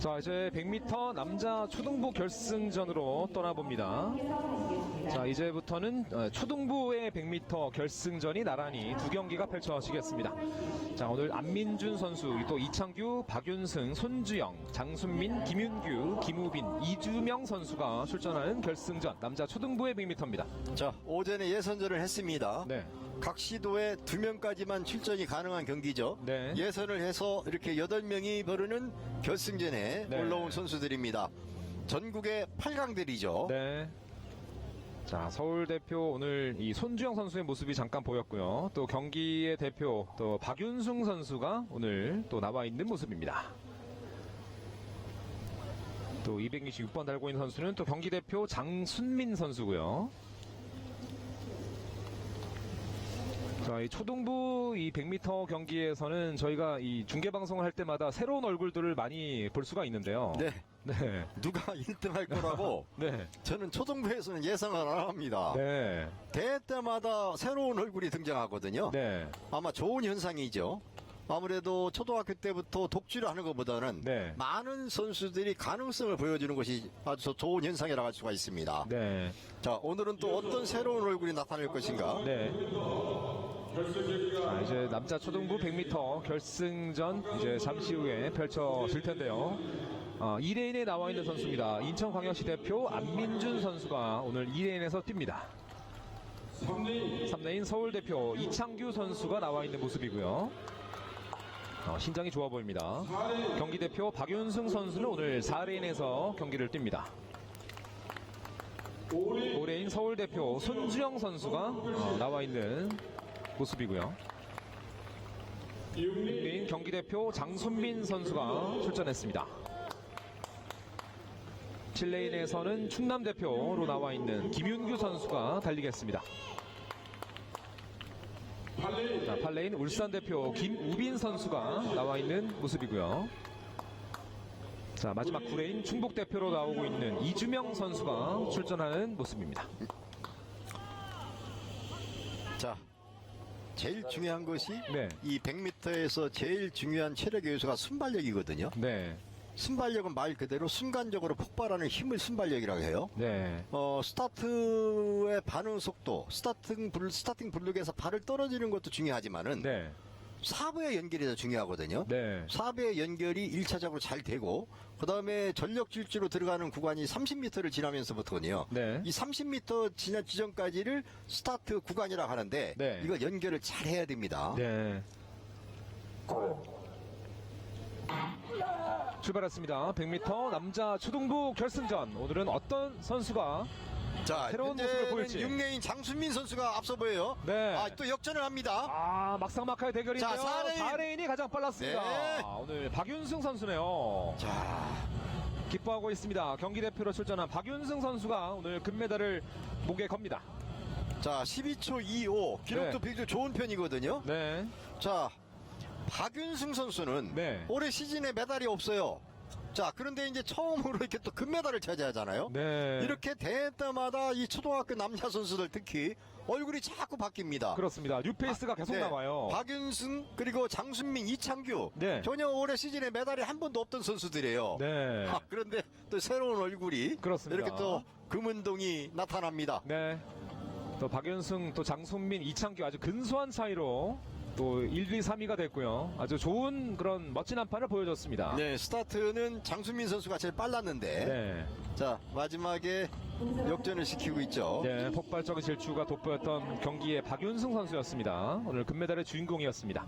자, 이제 100m 남자 초등부 결승전으로 떠나봅니다. 자, 이제부터는 어, 초등부의 100m 결승전이 나란히 두 경기가 펼쳐지겠습니다. 자, 오늘 안민준 선수, 또 이창규, 박윤승, 손주영, 장순민, 김윤규, 김우빈, 이주명 선수가 출전하는 결승전 남자 초등부의 100m입니다. 자, 오전에 예선전을 했습니다. 네. 각 시도에 두 명까지만 출전이 가능한 경기죠. 네. 예선을 해서 이렇게 여덟 명이 벌르는 결승전에 네. 올라온 선수들입니다. 전국의 8강들이죠. 네. 자, 서울 대표 오늘 이 손주영 선수의 모습이 잠깐 보였고요. 또 경기의 대표 또 박윤승 선수가 오늘 또 나와 있는 모습입니다. 또 226번 달고 있는 선수는 또 경기 대표 장순민 선수고요. 자, 이 초등부 이 100m 경기에서는 저희가 이 중계 방송을 할 때마다 새로운 얼굴들을 많이 볼 수가 있는데요. 네. 네. 누가 1등 할 거라고 네. 저는 초등부에서는 예상을 안 합니다. 네. 대회 때마다 새로운 얼굴이 등장하거든요. 네. 아마 좋은 현상이죠. 아무래도 초등학교 때부터 독주를 하는 것보다는 네. 많은 선수들이 가능성을 보여주는 것이 아주 좋은 현상이라고 할 수가 있습니다. 네. 자, 오늘은 또 어떤 새로운 얼굴이 나타날 것인가? 네. 자, 이제 남자 초등부 100m 결승전 이제 잠시 후에 펼쳐질 텐데요. 어, 2레인에 나와 있는 선수입니다. 인천광역시 대표 안민준 선수가 오늘 2레인에서 뜁니다. 3레인 서울 대표 이창규 선수가 나와 있는 모습이고요. 어, 신장이 좋아 보입니다. 경기 대표 박윤승 선수는 오늘 4레인에서 경기를 뜁니다. 5레인 서울 대표 손주영 선수가 어, 나와 있는 모습이고요. 6레인 경기 대표 장순민 선수가 출전했습니다. 7레인에서는 충남 대표로 나와 있는 김윤규 선수가 달리겠습니다. 자, 8레인 울산 대표 김우빈 선수가 나와 있는 모습이고요. 자, 마지막 9레인 충북 대표로 나오고 있는 이주명 선수가 출전하는 모습입니다. 자, 제일 중요한 것이 네. 이 100m에서 제일 중요한 체력의 요소가 순발력이거든요. 네. 순발력은 말 그대로 순간적으로 폭발하는 힘을 순발력이라고 해요. 네. 어, 스타트의 반응 속도, 스타팅, 블, 스타팅 블록에서 발을 떨어지는 것도 중요하지만은 네. 사부의 연결이 더 중요하거든요. 네. 사부의 연결이 1차적으로 잘 되고 그다음에 전력 질주로 들어가는 구간이 30m를 지나면서부터는요. 네. 이 30m 지난 지점까지를 스타트 구간이라고 하는데 네. 이거 연결을 잘 해야 됩니다. 네. 출발했습니다. 100m 남자 초등부 결승전. 오늘은 어떤 선수가 자, 새로운 모습을 보일지. 6레인 장순민 선수가 앞서 보여요. 네. 아, 또 역전을 합니다. 아, 막상막하의 대결인데요. 자, 4레인. 4레인이 가장 빨랐습니다. 네. 아, 오늘 박윤승 선수네요. 자, 기뻐하고 있습니다. 경기 대표로 출전한 박윤승 선수가 오늘 금메달을 목에 겁니다. 자, 12초 25. 기록도 네. 비교 좋은 편이거든요. 네. 자, 박윤승 선수는 네. 올해 시즌에 메달이 없어요. 자, 그런데 이제 처음으로 이렇게 또 금메달을 차지하잖아요. 네. 이렇게 대회 때마다 이 초등학교 남자 선수들 특히 얼굴이 자꾸 바뀝니다. 그렇습니다. 뉴페이스가 계속 네. 나와요. 박윤승 그리고 장순민, 이창규 네. 전혀 올해 시즌에 메달이 한 번도 없던 선수들이에요. 네. 아, 그런데 또 새로운 얼굴이 그렇습니다. 이렇게 또 금은동이 나타납니다. 네. 또 박윤승, 또 장순민, 이창규 아주 근소한 차이로 또 1, 2, 3위가 됐고요. 아주 좋은 그런 멋진 한판을 보여줬습니다. 네, 스타트는 장순민 선수가 제일 빨랐는데 네. 자 마지막에 역전을 시키고 있죠. 네, 폭발적인 질주가 돋보였던 경기의 박윤승 선수였습니다. 오늘 금메달의 주인공이었습니다.